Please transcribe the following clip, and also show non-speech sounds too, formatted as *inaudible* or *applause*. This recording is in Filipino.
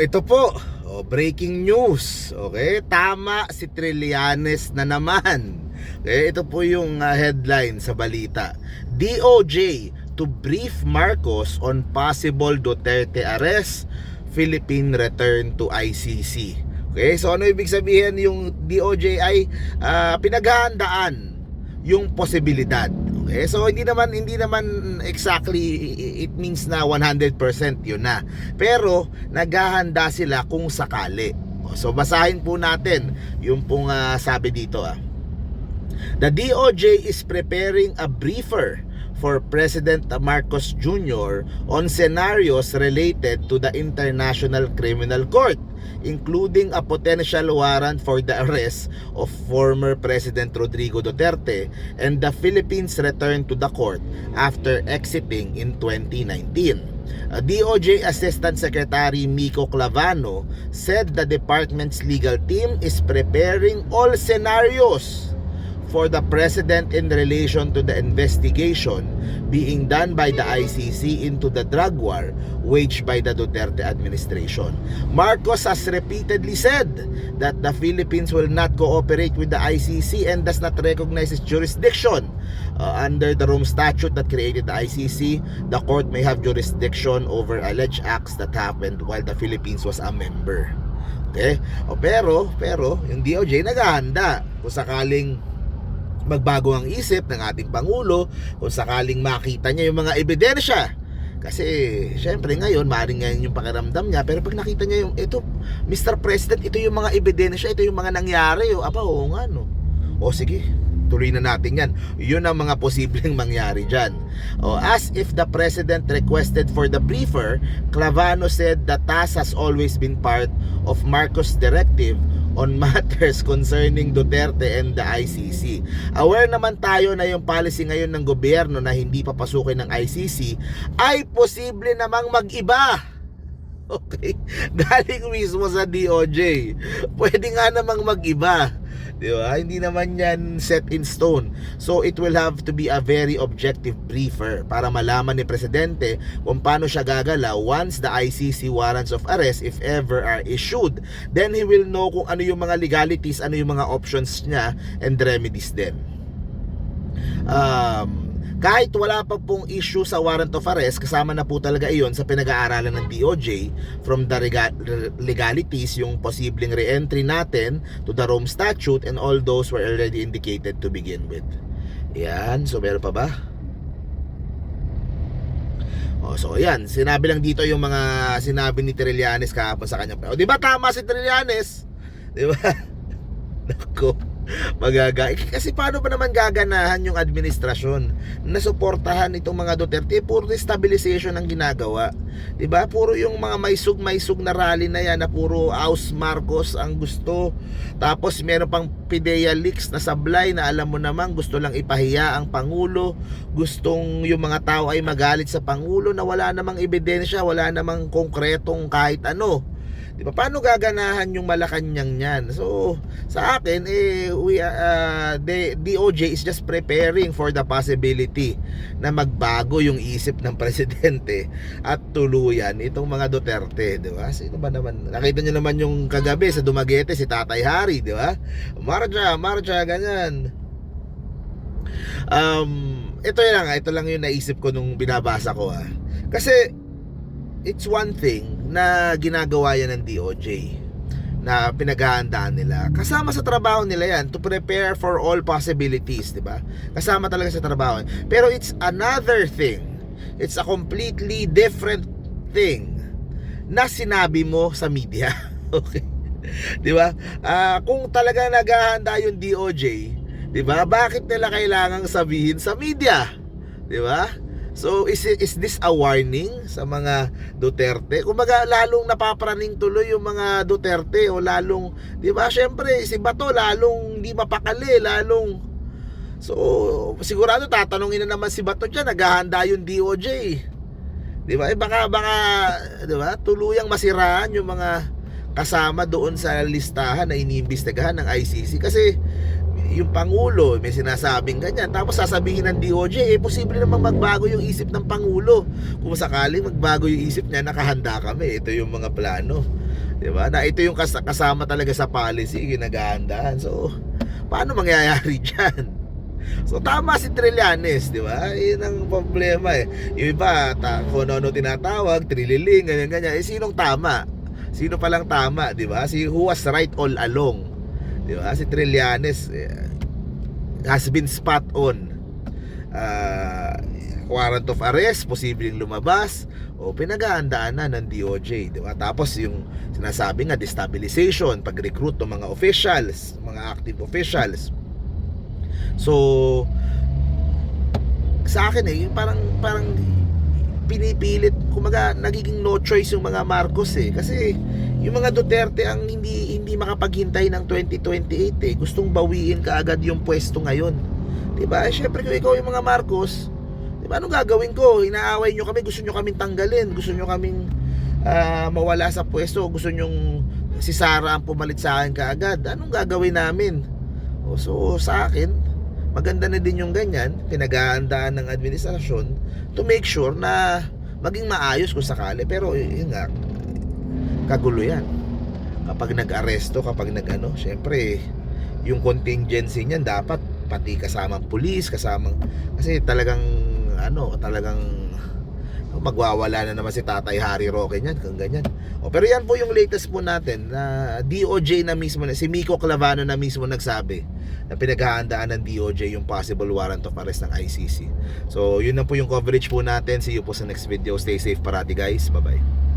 ito po. Oh, breaking news. Okay, tama si Trillanes na naman. Okay, ito po yung ah, headline sa balita. DOJ to brief Marcos on possible Duterte arrest, Philippine return to ICC. Okay, so ano ibig sabihin yung DOJ ay ah, pinaghahandaan yung posibilidad. Okay? So hindi naman hindi naman exactly it means na 100% yun na. Pero naghahanda sila kung sakali. So basahin po natin yung pong ah, sabi dito ah. The DOJ is preparing a briefer for President Marcos Jr. on scenarios related to the International Criminal Court, including a potential warrant for the arrest of former President Rodrigo Duterte and the Philippines' return to the court after exiting in 2019. Uh, DOJ Assistant Secretary Miko Clavano said the department's legal team is preparing all scenarios for the president in relation to the investigation being done by the ICC into the drug war waged by the Duterte administration. Marcos has repeatedly said that the Philippines will not cooperate with the ICC and does not recognize its jurisdiction. Uh, under the Rome Statute that created the ICC, the court may have jurisdiction over alleged acts that happened while the Philippines was a member. Okay? O pero, pero, yung DOJ naghahanda kung sakaling magbago ang isip ng ating Pangulo kung sakaling makita niya yung mga ebidensya. Kasi, syempre ngayon, maaaring ngayon yung pakiramdam niya. Pero pag nakita niya yung, ito, Mr. President, ito yung mga ebidensya, ito yung mga nangyari. O, aba, oo nga, no. O, sige, tuloy na natin yan. Yun ang mga posibleng mangyari dyan. O, as if the President requested for the briefer, Clavano said the task has always been part of Marcos' directive on matters *laughs* concerning Duterte and the ICC. Aware naman tayo na yung policy ngayon ng gobyerno na hindi papasukin ng ICC ay posible namang mag-iba. *laughs* Okay? *laughs* Galing mismo sa DOJ. Pwede nga namang mag-iba. Di ba? Hindi naman yan set in stone. So it will have to be a very objective briefer para malaman ni Presidente kung paano siya gagalaw once the ICC warrants of arrest if ever are issued. Then he will know kung ano yung mga legalities, ano yung mga options niya and remedies din. Um, kahit wala pa pong issue sa warrant of arrest, kasama na po talaga iyon sa pinag-aaralan ng DOJ from the legalities, yung posibleng re-entry natin to the Rome Statute and all those were already indicated to begin with. Yan, so meron pa ba? Oh, so ayan, sinabi lang dito yung mga sinabi ni Trillanes kahapon sa kanya. O, di ba tama si Trillanes? Di ba? *laughs* Nako magaga. Eh, Kasi paano ba naman gaganahan yung administrasyon na suportahan itong mga Duterte? Eh, puro stabilization ang ginagawa. 'Di ba? Puro yung mga maysug-maysug na rally na yan na puro Aus Marcos ang gusto. Tapos meron pang Pidea leaks na sablay na alam mo naman gusto lang ipahiya ang Pangulo. Gustong yung mga tao ay magalit sa Pangulo na wala namang ebidensya, wala namang konkretong kahit ano. Di ba? Paano gaganahan yung Malacanang niyan? So, sa akin, eh, we, uh, the, DOJ is just preparing for the possibility na magbago yung isip ng *laughs* presidente at tuluyan itong mga Duterte, di ba? Sino ba naman? Nakita niyo naman yung kagabi sa Dumaguete, si Tatay Hari, di ba? Marcha, marcha, ganyan. Um, ito lang, ito lang yung naisip ko nung binabasa ko ah. Kasi, it's one thing na ginagawa yan ng DOJ na pinaghahandaan nila. Kasama sa trabaho nila yan to prepare for all possibilities, di ba? Kasama talaga sa trabaho. Pero it's another thing. It's a completely different thing na sinabi mo sa media. *laughs* okay? Di ba? Ah, kung talaga naghahanda yung DOJ, di ba? Bakit nila kailangang sabihin sa media? Di ba? So is is this a warning sa mga Duterte? Kumbaga lalong napapraning tuloy yung mga Duterte o lalong 'di ba? Syempre si Bato lalong hindi mapakali, lalong So sigurado tatanungin na naman si Bato diyan, naghahanda yung DOJ. 'Di ba? Eh baka baka 'di ba? Tuluyang masiraan yung mga kasama doon sa listahan na iniimbestigahan ng ICC kasi yung Pangulo may sinasabing ganyan tapos sasabihin ng DOJ eh posible namang magbago yung isip ng Pangulo kung sakaling magbago yung isip niya nakahanda kami ito yung mga plano 'Di ba? Na ito yung kas- kasama talaga sa policy, ginagahandaan. So, paano mangyayari *laughs* diyan? So tama si Trillanes, di ba? Yun ang problema eh. Yung iba, ta- kung ano tinatawag, trililing, ganyan ganyan. Eh sinong tama? Sino palang tama, di ba? Si who was right all along. Di ba? Si Trillanes eh, has been spot on. Ah, warrant of arrest, posibleng lumabas o pinaghahandaan na ng DOJ, di ba? Tapos yung sinasabi nga destabilization, pag-recruit ng mga officials, mga active officials. So sa akin eh, yung parang parang pinipilit, kumaga nagiging no choice yung mga Marcos eh kasi yung mga Duterte ang hindi makapaghintay ng 2028 eh. Gustong bawiin kaagad yung pwesto ngayon. 'Di ba? Eh, syempre kung ikaw yung mga Marcos, 'di ba anong gagawin ko? Inaaway nyo kami, gusto nyo kaming tanggalin, gusto nyo kaming ah, mawala sa pwesto, gusto nyong si Sara ang pumalit sa akin kaagad. Anong gagawin namin? O, so sa akin, maganda na din yung ganyan, pinag-aandaan ng administrasyon to make sure na maging maayos kung sakali. Pero yun nga, kagulo yan. Kapag nag-aresto, kapag nag-ano, syempre, yung contingency niyan dapat pati kasamang pulis, kasamang, kasi talagang, ano, talagang magwawala na naman si Tatay Harry Roque niyan kung ganyan. O, pero yan po yung latest po natin na DOJ na mismo, na- si Miko Clavano na mismo nagsabi na pinaghahandaan ng DOJ yung possible warrant of arrest ng ICC. So, yun na po yung coverage po natin. See you po sa next video. Stay safe parati guys. Bye-bye.